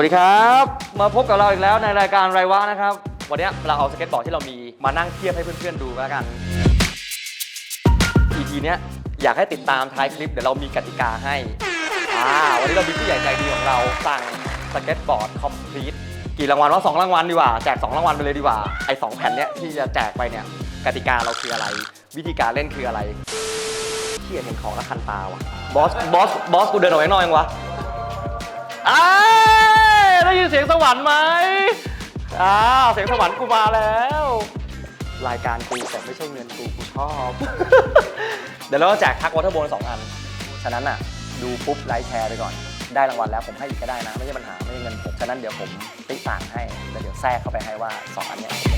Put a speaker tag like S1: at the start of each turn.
S1: วัสดีครับ มาพบกับเราอีกแล้วในรายการไรวะนะครับ วันนี้เราเอาสเก็ตบอร์ดที่เรามีมานั่งเทียบให้เพื่อนๆดูแล้วกัน EP เนี้ยอยากให้ติดตามท้ายคลิปเดี๋ยวเรามีกติกาให้อ่าวันนี้เรามีผู้ใหญ่ใจดีของเราสั่งสเก็ตบอร์ดคอมพลีทกี่รางวัลว่าสองรางวัลดีกว่าแจกสองรางวัลไปเลยดีกว่าไอ้สองแผ่นเนี้ยที่จะแจกไปเนี่ยกติกาเราคืออะไร วิธีการเล่นคืออะไรที่เห็นของและคันตาว่ะบอสบอสบอสกูเดินออกไปข้างนอกยังวะอ้า รรค์ไหมอ้าวเสียงสวรรค์กูมาแล้ว รายการกูแต่ไม่ใช่เงินกูกูชอบ เดี๋ยวเราจะแจกทักวอเตอร์โบนสองอัน ฉะนั้นอะ ดูปุ๊บไลค์แชร์ไปก่อน ได้รางวัลแล้วผมให้อีกก็ได้นะ ไม่ใช่ปัญหาไม่ใช่เงินผม ฉะนั้นเดี๋ยวผมติ๊กต่างให้แล้วเดี๋ยวแทรกเข้าไปให้ว่าสองอันเนี้ย